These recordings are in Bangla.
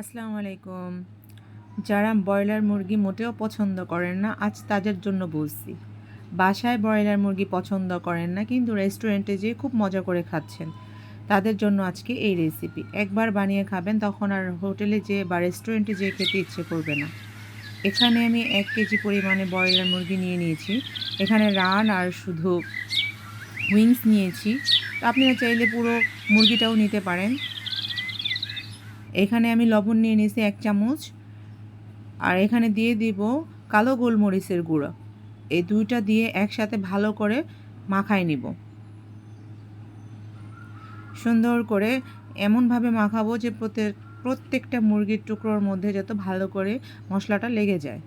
আসসালামু আলাইকুম। যারা ব্রয়লার মুরগি মোটেও পছন্দ করেন না, আজ তাদের জন্য বলছি। বাসায় ব্রয়লার মুরগি পছন্দ করেন না, কিন্তু রেস্টুরেন্টে যেয়ে খুব মজা করে খাচ্ছেন। তাদের জন্য আজকে এই রেসিপি একবার বানিয়ে খাবেন, তখন আর হোটেলে যেয়ে বা রেস্টুরেন্টে যেয়ে খেতে ইচ্ছে করবে না। এখানে আমি এক কেজি পরিমাণে ব্রয়লার মুরগি নিয়ে নিয়েছি। এখানে রান আর শুধু উইংস নিয়েছি। আপনারা চাইলে পুরো মুরগিটাও নিতে পারেন। এখানে আমি লবণ নিয়ে নিয়েছি এক চামচ। আর এখানে দিয়ে দিব কালো গোলমরিচের গুঁড়ো। এই দুইটা দিয়ে একসাথে ভালো করে মাখাই নিব। সুন্দর করে এমনভাবে মাখাবো যে প্রত্যেক, প্রত্যেকটা মুরগির টুকরোর মধ্যে যত ভালো করে মশলাটা লেগে যায়।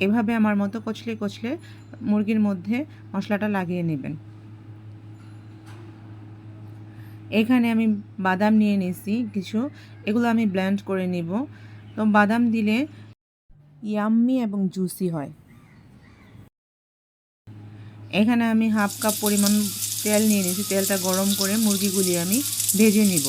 এভাবে আমার মতো কচলে কচলে মুরগির মধ্যে মশলাটা লাগিয়ে নেবেন। এখানে আমি বাদাম নিয়ে নিয়েছি কিছু। এগুলো আমি ব্ল্যান্ড করে নিব। তো বাদাম দিলে ইয়াম্মি এবং জুসি হয়। এখানে আমি হাফ কাপ পরিমাণ তেল নিয়ে নিয়েছি তেলটা গরম করে মুরগিগুলি আমি ভেজে নিব।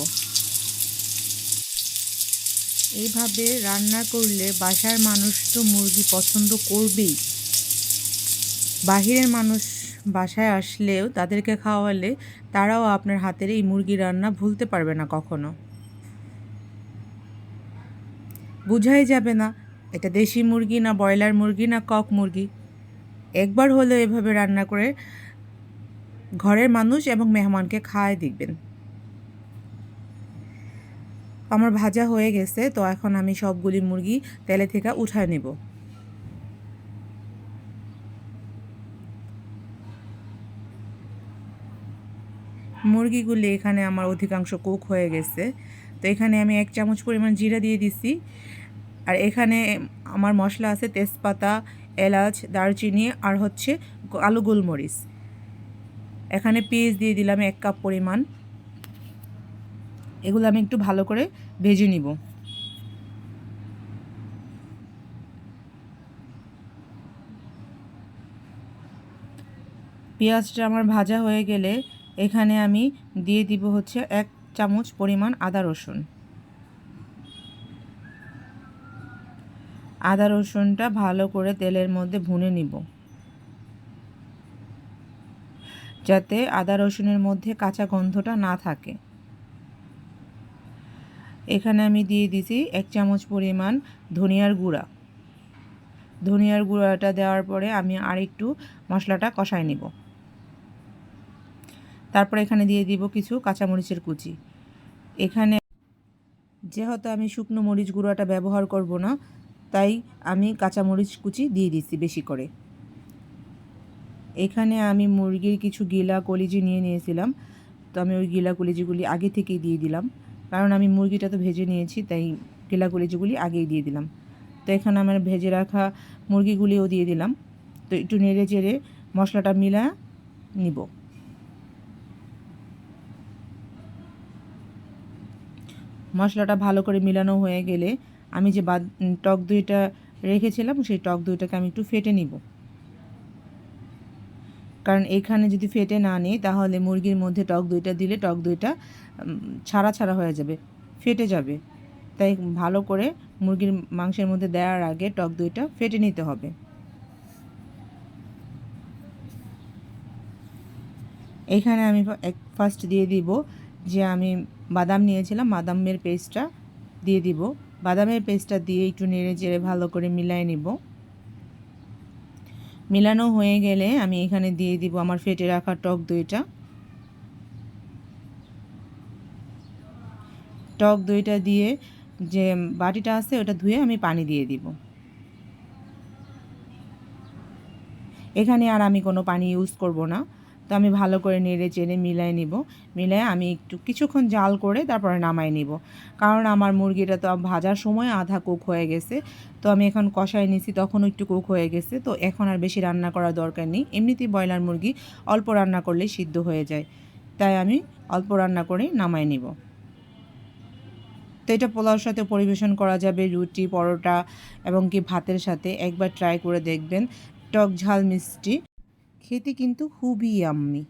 এইভাবে রান্না করলে বাসার মানুষ তো মুরগি পছন্দ করবেই। বাহিরের মানুষ বাসায় আসলেও তাদেরকে খাওয়ালে তারাও আপনার হাতের এই মুরগি রান্না ভুলতে পারবে না কখনো। বুঝাই যাবে না, এটা দেশি মুরগি না ব্রয়লার মুরগি না কক মুরগি। একবার হলেও এভাবে রান্না করে ঘরের মানুষ এবং মেহমানকে খাওয়াই দিবেন আমার ভাজা হয়ে গেছে, তো এখন আমি সবগুলি মুরগি তেলে থেকে উঠায় নেব। মুরগিগুলি এখানে আমার অধিকাংশ কুক হয়ে গেছে। তো এখানে আমি এক চামচ পরিমাণ জিরা দিয়ে দিছি। আর এখানে আমার মশলা আছে তেজপাতা, এলাচ, দারচিনি আর হচ্ছে আলু গোলমরিচ। এখানে পেঁয়াজ দিয়ে দিলাম এক কাপ পরিমাণ। এগুলো আমি একটু ভালো করে ভেজে নিব। পেঁয়াজটা আমার ভাজা হয়ে গেলে এখানে আমি দিয়ে দিব হচ্ছে এক চামচ পরিমাণ আদা রসুন। আদা রসুনটা ভালো করে তেলের মধ্যে ভুনে নিব। যাতে আদা রসুনের মধ্যে কাঁচা গন্ধটা না থাকে। এখানে আমি দিয়ে দিছি এক চামচ পরিমাণ ধনিয়ার গুঁড়া। ধনিয়ার গুঁড়াটা দেওয়ার পরে আমি আরেকটু মশলাটা কষায় নিব। তারপর এখানে দিয়ে দিব কিছু কাঁচামরিচের কুচি। এখানে যেহেতু আমি শুকনো মরিচ গুঁড়োটা ব্যবহার করব না, তাই আমি কাঁচামরিচ কুচি দিয়ে দিচ্ছি বেশি করে। এখানে আমি মুরগির কিছু গিলা কলিজি নিয়ে নিয়েছিলাম, তো আমি ওই গিলা কলিজিগুলি আগে থেকেই দিয়ে দিলাম। কারণ আমি মুরগিটা তো ভেজে নিয়েছি, তাই গিলা কলিজিগুলি আগেই দিয়ে দিলাম। তো এখানে আমার ভেজে রাখা মুরগিগুলিও দিয়ে দিলাম। তো একটু নেড়ে চেড়ে মশলাটা মিলা নিব। মশলাটা ভালো করে মিলানো হয়ে গেলে আমি যে বাদ টক দইটা রেখেছিলাম, সেই টক দইটাকে আমি একটু ফেটে নিব। কারণ এখানে যদি ফেটে না নিই, তাহলে মুরগির মধ্যে টক দইটা দিলে টক দইটা ছাড়া ছাড়া হয়ে যাবে, ফেটে যাবে। তাই ভালো করে মুরগির মাংসের মধ্যে দেওয়ার আগে টক দইটা ফেটে নিতে হবে। এখানে আমি ফার্স্ট দিয়ে দিব যে আমি বাদাম নিয়েছিলাম, বাদামের পেস্টটা দিয়ে দিব। বাদামের পেস্টটা দিয়ে একটু নেড়ে চেড়ে ভালো করে মিলাই নিব। মিলানো হয়ে গেলে আমি এখানে দিয়ে দিব আমার ফেটে রাখা টক দইটা। টক দইটা দিয়ে যে বাটিটা আছে ওটা ধুয়ে আমি পানি দিয়ে দিব। এখানে আর আমি কোনো পানি ইউজ করব না। তো আমি ভালো করে নেড়ে চেড়ে মিলাই নিব। মিলাই আমি একটু কিছুক্ষণ জাল করে তারপরে নামাই নিব। কারণ আমার মুরগিটা তো ভাজার সময় আধা কুক হয়ে গেছে। তো আমি এখন কষাই নিছি, তখনও একটু কুক হয়ে গেছে। তো এখন আর বেশি রান্না করার দরকার নেই। এমনিতেই ব্রয়লার মুরগি অল্প রান্না করলেই সিদ্ধ হয়ে যায়। তাই আমি অল্প রান্না করে নামাই নিব। তো এটা পোলাওর সাথে পরিবেশন করা যাবে, রুটি, পরোটা এবং কি ভাতের সাথে। একবার ট্রাই করে দেখবেন। টক ঝাল মিষ্টি। খেতে কিন্তু খুবই আম্মি